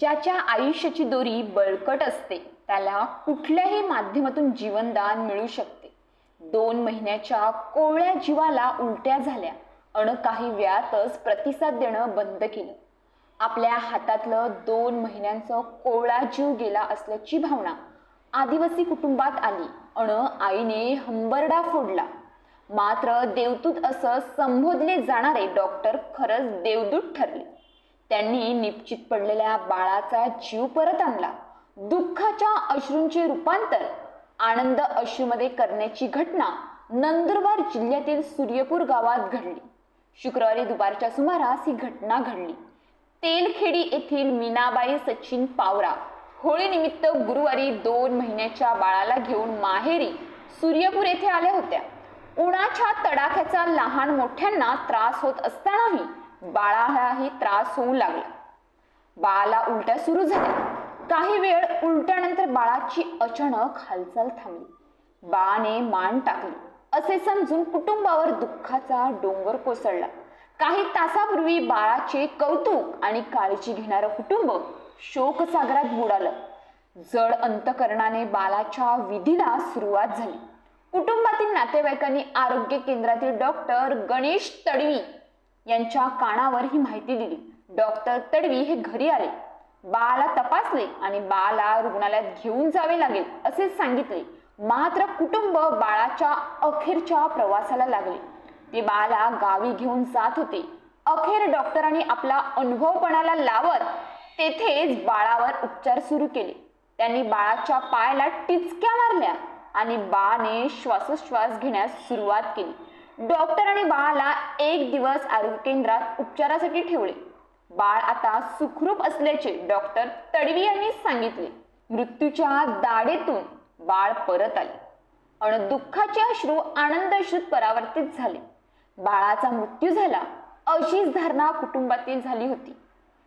ज्याच्या आयुष्याची दोरी बळकट असते त्याला कुठल्याही माध्यमातून जीवनदान मिळू शकते. दोन महिन्याच्या कोवळ्या जीवाला उलट्या झाल्या अण काही वेळातच प्रतिसाद देणं बंद केलं. आपल्या हातातलं दोन महिन्यांचं कोवळा जीव गेला असल्याची भावना आदिवासी कुटुंबात आली अण आईने हंबरडा फोडला. मात्र देवदूत असं संबोधले जाणारे डॉक्टर खरंच देवदूत ठरले. त्यांनी निश्चित पडलेल्या बाळाचा जीव परत आणला. दुःखाच्या अश्रूंचे रूपांतर आनंद अश्रूमध्ये करण्याची घटना नंदुरबार जिल्ह्यातील सूर्यपूर गावात घडली. शुक्रवारी दुपारच्या सुमारास ही घटना घडली. तेलखेडी येथील मीनाबाई सचिन पावरा होळीनिमित्त गुरुवारी दोन महिन्याच्या बाळाला घेऊन माहेरी सूर्यपूर येथे आल्या होत्या. उन्हाच्या तडाख्याचा लहान मोठ्यांना त्रास होत असतानाही बाळालाही त्रास होऊ लागला. बाळाला उलट्या सुरू झाल्या. काही वेळ उलट्यानंतर बाळाची अचानक हालचाल थांबली. बाळाने मान टाकली. असे समजून कुटुंबावर दुःखाचा डोंगर कोसळला. काही तासापूर्वी बाळाचे कौतुक आणि काळजी घेणारं कुटुंब शोकसागरात बुडालं. जड अंतकरणाने बाळाच्या विधीला सुरुवात झाली. कुटुंबातील नातेवाईकांनी आरोग्य केंद्रातील डॉक्टर गणेश तडवी यांच्या कानावर ही माहिती दिली. डॉक्टर तडवी हे घरी आले. बाळाला तपासले आणि बाळाला रुग्णालयात घेऊन जावे लागेल असे सांगितले. मात्र कुटुंब बाळाच्या अखेरच्या प्रवासाला लागले. ते बाळाला गावी घेऊन जात होते. अखेर डॉक्टरांनी आपला अनुभवपणाला लावत तेथेच बाळावर उपचार सुरू केले. त्यांनी बाळाच्या पायाला टिचक्या मारल्या आणि बाळाने श्वासोश्वास घेण्यास सुरुवात केली. डॉक्टरांनी बाळाला एक दिवस आरोग्य केंद्रात उपचारासाठी ठेवले. बाळ आता सुखरूप असल्याचे डॉक्टर तडवी यांनी सांगितले. मृत्यूच्या दाडेतून बाळ परत आले. अन दुःखाचे अश्रू आनंद अश्रूत परावर्तित झाले. बाळाचा मृत्यू झाला अशीच धारणा कुटुंबातील झाली होती.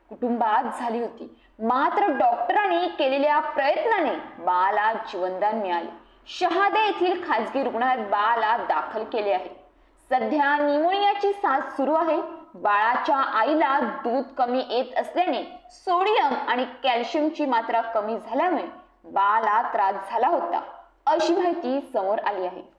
कुटुंबात झाली होती. मात्र डॉक्टरांनी केलेल्या प्रयत्नाने बाळाला जीवनदान मिळाले. शहादे येथील खाजगी रुग्णालयात बाळाला दाखल केले आहे. सध्या निमोनियाची साथ सुरू आहे. बाळाच्या आईला दूध कमी येत असल्याने सोडियम आणि कॅल्शियमची मात्रा कमी झाल्यामुळे बाळाला त्रास झाला होता. अशी माहिती समोर आली आहे.